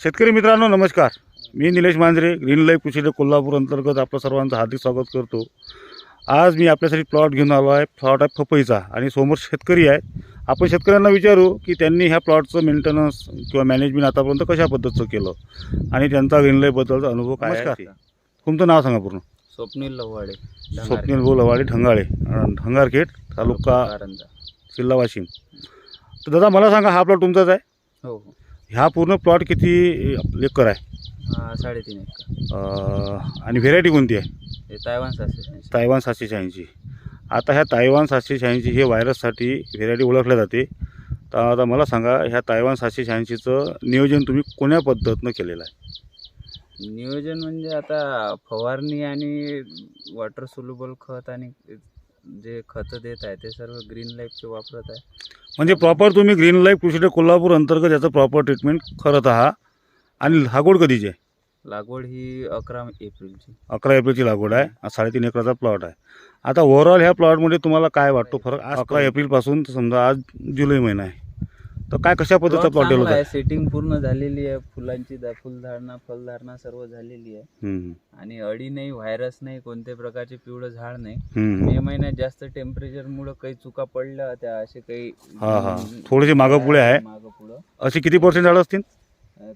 शेतकरी मित्रांनो नमस्कार. मी निलेश मांजरे ग्रीन लाईफ कृषी कोल्हापूर अंतर्गत आपलं सर्वांचं हार्दिक स्वागत करतो. आज मी आपल्यासाठी प्लॉट घेऊन आलो आहे. प्लॉट आहे पपईचा आणि समोर शेतकरी आहेत. आपण शेतकऱ्यांना विचारू की त्यांनी ह्या प्लॉटचं मेंटेनन्स किंवा मॅनेजमेंट आतापर्यंत कशा पद्धतीचं केलं? आणि त्यांचा ग्रीन लाईफबद्दलचा अनुभव काय आहे? ते. तुमचं नाव सांगा पूर्ण. स्वप्नील लव्हाडे स्वप्नील बोलवाडी ढंगाळे अं, ढंगारखेड तालुका जिल्हा वाशिम. तर दादा मला सांगा हा प्लॉट तुमचाच आहे? हो. हो ह्या पूर्ण प्लॉट किती एकर आहे? साडेतीन एकर. अं, आणि व्हेरायटी कोणती आहे? हे तायवान सासरे तायवान सातशे शहाऐंशी. आता ह्या तायवान सातशे शहाऐंशी हे व्हायरससाठी व्हेरायटी ओळखल्या जाते. तर आता मला सांगा ह्या तायवान सातशे शहाऐंशीचं नियोजन तुम्ही कोण्या पद्धतीनं केलेलं आहे? नियोजन म्हणजे आता फवारणी आणि वॉटर सोल्युबल खत आणि जे खतं देत आहे ते सर्व ग्रीन लाईफचे वापरत आहे. म्हणजे प्रॉपर तुम्ही ग्रीन लाईफ कृषी कोल्हापूर अंतर्गत याचं प्रॉपर ट्रीटमेंट करत आहात. आणि लागवड कधीची आहे? लागवड ही अकरा एप्रिलची. अकरा एप्रिलची लागवड आहे. साडेतीन एकराचा प्लॉट आहे. आता ओव्हरऑल ह्या प्लॉटमध्ये तुम्हाला काय वाटतो फरक? अकरा एप्रिलपासून समजा आज जुलै महिना आहे. तर काय कशा पद्धतीचा प्लॉट डेव्हलप आहे? आहे. सेटिंग पूर्ण झालेली आहे. फुलांची दा- फुलधारणा फलधारणा सर्व झालेली आहे. हम्म, आणि अडी नाही व्हायरस नाही कोणत्याही प्रकारचे पिवळं झाड नाही. हम्म, मे हम्म. महिन्यात जास्त टेम्परेचर मुळे काही चुका पडल्या होत्या असे काही हा, हा. थोडेसे मागं पुढे आहे. मागं पुढं. अशी किती पर्सेंट झाडं असतील?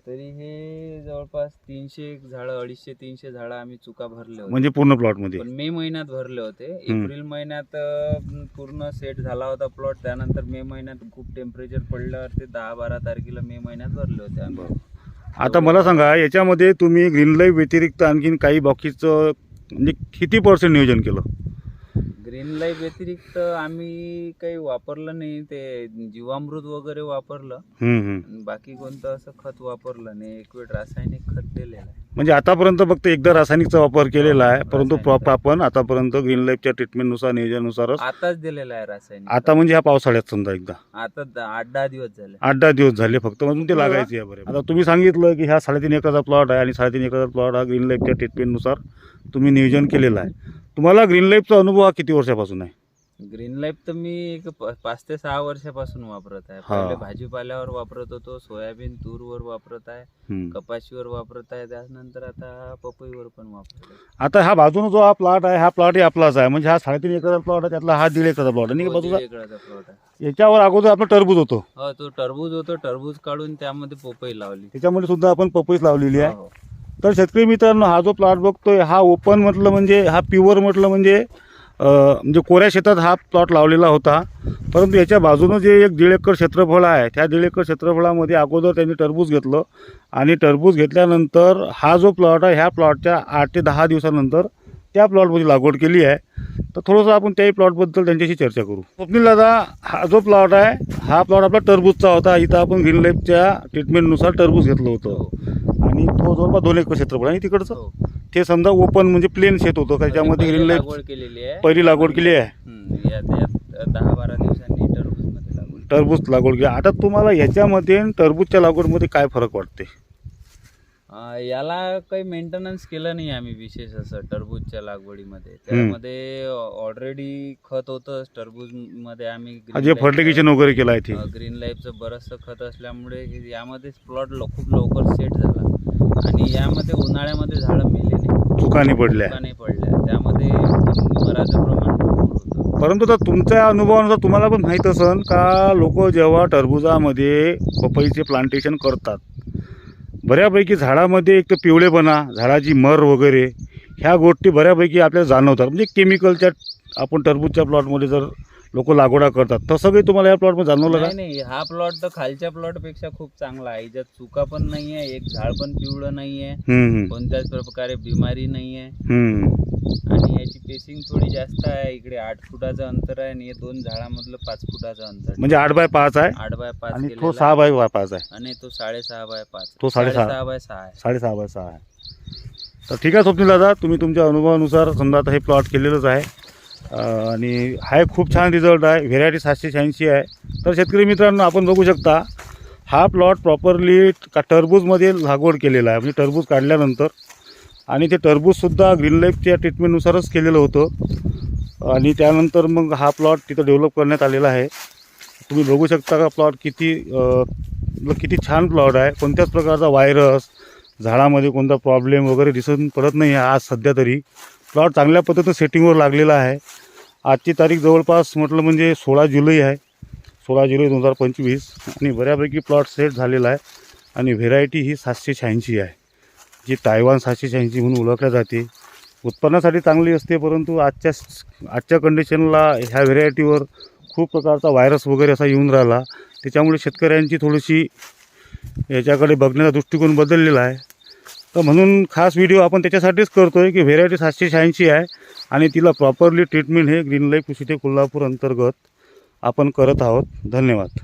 तरी हे जवळपास तीनशे झाडं अडीचशे तीनशे झाडं आम्ही चुका भरले होते. म्हणजे पूर्ण प्लॉटमध्ये पण मे महिन्यात भरले होते. एप्रिल महिन्यात अं, पूर्ण सेट झाला होता प्लॉट त्यानंतर मे महिन्यात खूप टेम्परेचर पडल्यावर ते दहा बारा तारखेला मे महिन्यात भरले होते आम्ही. आता मला सांगा याच्यामध्ये तुम्ही ग्रीन लाईफ व्यतिरिक्त आणखीन काही बाकीचं म्हणजे किती पर्सेंट नियोजन केलं? ग्रीन लाईफ व्यतिरिक्त आम्ही काही वापरलं नाही. ते जीवामृत वगैरे वापरलं. हम्म, बाकी कोणतं असं खत वापरलं नाही. एक वेळ रासायनिक खत दिलेलं आहे. म्हणजे आतापर्यंत फक्त एकदा रासायनिकचा वापर केलेला आहे परंतु. प्रॉपर आपण आतापर्यंत ग्रीन लाईफच्या ट्रीटमेंटनुसार नियोजनानुसारच आताच दिलेलं आहे रासायनिक आता म्हणजे ह्या पावसाळ्यात समजा एकदा. आता द- आठ दहा दिवस झाले. आठ दहा दिवस झाले फक्त. म्हणून ते लागायचे आहे बरं. आता तुम्ही सांगितलं की ह्या साडेतीन एकराचा प्लॉट आहे आणि साडेतीन एकराचा प्लॉट हा ग्रीन लाईफच्या ट्रीटमेंटनुसार तुम्ही नियोजन केलेलं आहे. तुम्हाला ग्रीन लाईफचा अनुभव हा किती वर्षापासून आहे? ग्रीन लाईफ तर मी एक प- पाच ते सहा वर्षापासून वापरत आहे. हा. पहिले भाजीपाल्यावर वापरत होतो सोयाबीन तूरवर वापरत आहे हम्म. कपाशीवर वापरत आहे त्यानंतर आता पपईवर पण वापरत आहे. आता हा बाजूने जो हा प्लॉट आहे हा प्लॉटही आपलाच आहे. म्हणजे हा साडेतीन एकराचा प्लॉट आहे त्यातला हा दीड एकराचा प्लॉट आहे. तो बाजूचा दीड एकराचा प्लॉट आहे. याच्यावर अगोदर आपलं टरबूज होतो. हो तो टरबूज होतो टरबूज काढून त्यामध्ये पपई लावली. त्याच्यामध्ये सुद्धा आपण पपईच लावलेली आहे. हो. तर शेतकरी मित्रांनो हा जो प्लॉट बघतोय हा ओपन म्हटलं म्हणजे हा प्युअर म्हटलं म्हणजे म्हणजे कोऱ्या शेतात हा प्लॉट लावलेला होता. परंतु याच्या बाजूनं जे एक दीड एकर क्षेत्रफळ आहे त्या दीड एकर क्षेत्रफळामध्ये अगोदर त्यांनी टरबूज घेतलं. आणि टरबूज घेतल्यानंतर हा जो प्लॉट आहे ह्या प्लॉटच्या आठ ते दहा दिवसानंतर त्या प्लॉटमध्ये लागवड केली आहे. तर थोडंसं आपण त्याही प्लॉटबद्दल त्यांच्याशी चर्चा करू. स्वप्नील दादा हा जो प्लॉट आहे हा प्लॉट आपला टरबूजचा होता. इथं आपण ग्रीन लाईफच्या ट्रीटमेंटनुसार टरबूज घेतलं होतं. आणि तो जवळपास दोन एकर क्षेत्रफळ आणि तिकडचं हो. ते समजा ओपन म्हणजे प्लेन शेत होतं. त्याच्यामध्ये पहिले ग्रीन लागवड केलेली आहे. पहिली लागवड केली आहे. हम्म, यात यात दहा बारा दिवसांनी टरबूज लागवड टरबूज लागवड केली. आता तुम्हाला याच्यामध्ये आणि टरबूजच्या लागवडमध्ये काय फरक वाटते? अं, याला काही मेंटेनन्स केलं नाही आम्ही विशेष असं टरबूजच्या लागवडीमध्ये. त्यामध्ये ऑलरेडी खत होतं टरबूजमध्ये आम्ही जे फर्टिगेशन वगैरे केलं आहे ते. ग्रीन लाईफचं बरंचसं खत असल्यामुळे हे- यामध्ये प्लॉट खूप लवकर सेट झाला. आणि यामध्ये उन्हाळ्यामध्ये झाडं मेले नाही. चुकाने पडल्या. नाही पडल्या. त्यामध्ये मराचं प्रमाण भरपूर होतं. परंतु आता तुमच्या अनुभवानुसार तुम्हाला पण माहीत असन का लोक जेव्हा टरबुजामध्ये पपईचे प्लांटेशन करतात बऱ्यापैकी झाडामध्ये एक तर पिवळेपणा झाडाची मर वगैरे ह्या गोष्टी बऱ्यापैकी आपल्याला जाणवतात. म्हणजे केमिकलच्या आपण टरबूजच्या प्लॉटमध्ये जर लोक लागवडा करतात. तसं काही तुम्हाला या प्लॉटमध्ये जाणवलं का? नाही नाही हा प्लॉट तर खालच्या प्लॉटपेक्षा खूप चांगला आहे. याच्यात चुका पण नाहीये एक झाड पण पिवळं नाहीये हम्म, हम्म, कोणत्याच प्रकारे बिमारी नाहीये हम्म. आणि याची पेसिंग थोडी जास्त आहे. इकडे आठ फुटाचं अंतर आहे आणि हे दोन झाडामधलं पाच फुटाचं अंतर म्हणजे आठ बाय पाच आहे? आठ बाय पाच आणि तो केलेला सहा बाय पाच आहे. आणि तो साडेसहा बाय पाच तो साडेसहा. बाय सहा आहे. साडेसहा बाय सहा आहे. तर ठीक आहे स्वप्नील दादा तुम्ही तुमच्या अनुभवानुसार समजा आता हे प्लॉट केलेलंच आहे. आणि हा एक खूप छान रिझल्ट आहे. व्हेरायटी सातशे शहाऐंशी आहे. तर शेतकरी मित्रांनो आपण बघू शकता हा प्लॉट प्रॉपरली का टरबूजमध्ये लागवड केलेला आहे. म्हणजे टरबूज काढल्यानंतर आणि ते टरबूजसुद्धा ग्रीन लाईफच्या ट्रीटमेंटनुसारच केलेलं होतं. आणि त्यानंतर मग हा प्लॉट तिथं डेव्हलप करण्यात आलेला आहे. तुम्ही बघू शकता का प्लॉट किती किती छान प्लॉट आहे. कोणत्याच प्रकारचा व्हायरस झाडामध्ये कोणता प्रॉब्लेम वगैरे दिसून पडत नाही आहे आज सध्या तरी. प्लॉट चांगल्या पद्धतीनं सेटिंगवर लागलेला आहे. आजची तारीख जवळपास म्हटलं म्हणजे सोळा जुलै आहे. सोळा जुलै दोन हजार पंचवीस. आणि बऱ्यापैकी प्लॉट सेट झालेला आहे. आणि व्हेरायटी ही सातशे शहाऐंशी आहे. जी तायवान सातशे शहाऐंशी म्हणून ओळखल्या जाते. उत्पन्नासाठी चांगली असते परंतु आजच्या आजच्या कंडिशनला ह्या व्हेरायटीवर खूप प्रकारचा व्हायरस वगैरे असा येऊन राहिला. त्याच्यामुळे शेतकऱ्यांची थोडीशी याच्याकडे बघण्याचा दृष्टिकोन बदललेला आहे. तर म्हणून खास व्हिडिओ आपण त्याच्यासाठीच करतो आहे की व्हेरायटी सातशे शहाऐंशी आहे आणि तिला प्रॉपरली ट्रीटमेंट हे ग्रीन लाईफ कृषी ते कोल्हापूर अंतर्गत आपण करत आहोत. धन्यवाद.